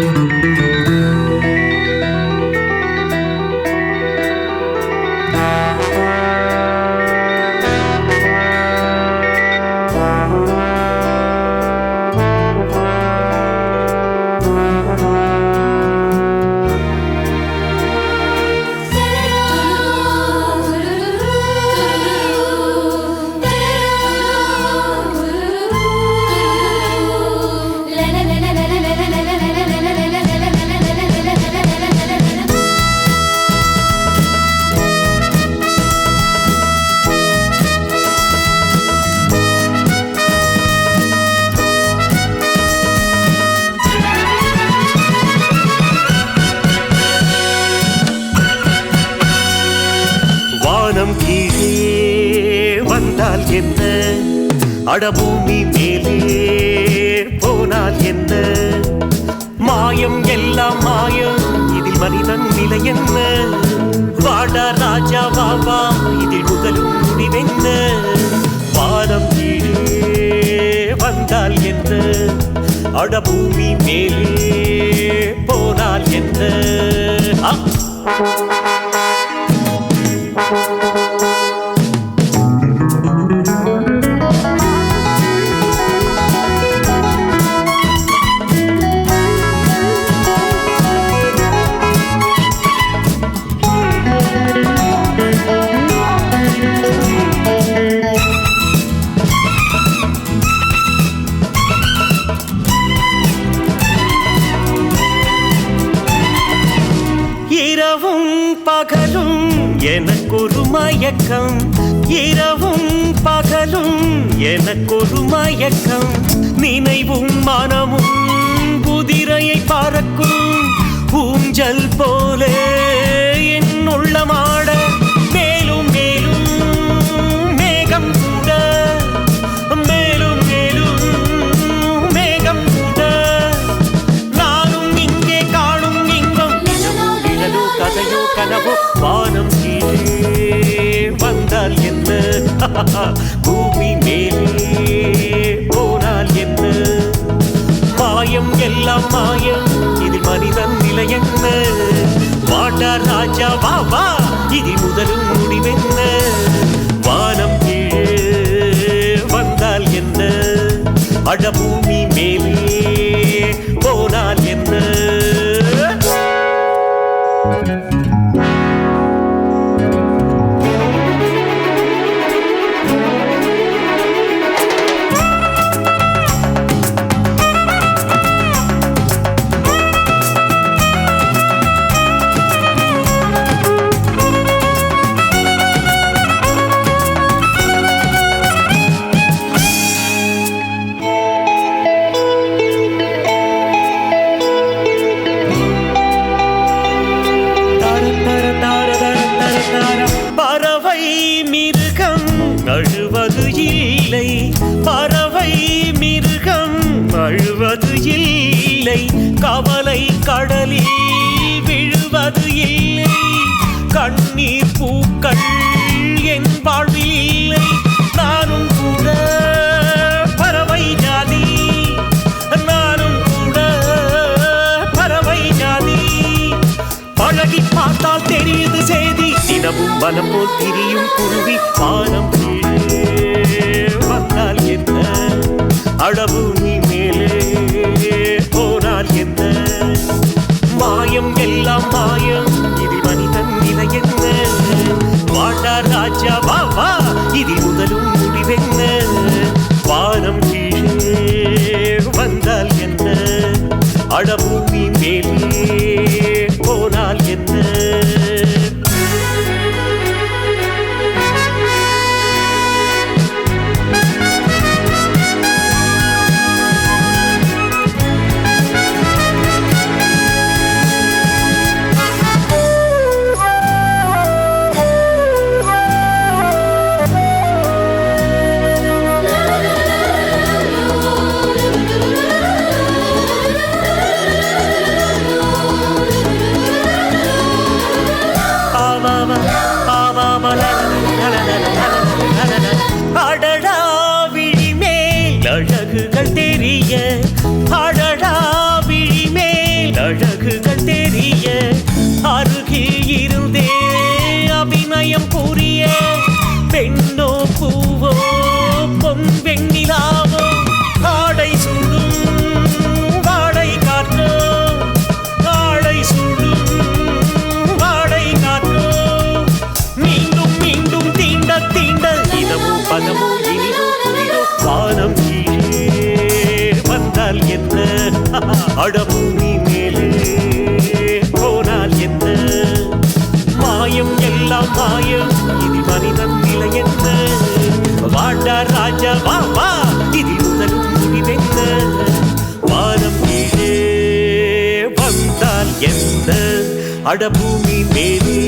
Música கீழே வந்தால் என்ன? அடபூமி மேலே போனால் என்ன? மாயம் எல்லாம் மாயம் இதில் மனிதன் நிலை என்ன? வாடா ராஜா பாபா இதில் முதலும் முடிவென்ன பாதம் கீழே வந்தால் என்ன? அடபூமி மேலே போனால் என்ன? ஆ. இரவும் பகலும் எனக்கொரு மயக்கம். இரவும் பகலும் எனக்கொரு மயக்கம். நினைவும் மனமும் குதிரையை பறக்கும். ஊஞ்சல் போ பூமி மேலே போனால் என்ன? மாயம் எல்லாம் மாயம் இதில் மனிதன் நிலை என்ன? வாடா ராஜா வா வா இதில் முதலும் அழுவது இல்லை. பறவை மிருகம் அழுவது இல்லை. கவலை கடலில் விழுவது இல்லை. கண்ணீர் பூக்கள் என் வாழ்வில் இல்லை. நானும் கூட பறவை ஜாதி நானும் கூட பறவை ஜாதி பழகி பார்த்தால் தெரியுது செய்தி. தினமும் வனம் போல் திரியும் குருவி. வானம் வந்தால் என்ன? அடபூமி மேலே போனால் என்ன? மாயம் எல்லாம் மாயம் இது மனிதன் நிலை என்ன? வாடா ராஜா வா வா இது அடபூமி மேலே போனால் என்ன? மாயம் எல்லாம் மாயம் இதில் மனிதன் நிலை என்ன? வாண்டா ராஜா வா வா இதில் முதலும் முடிவென்ன? வானம் கீழே வந்தால் என்ன? அடபூமி மேலே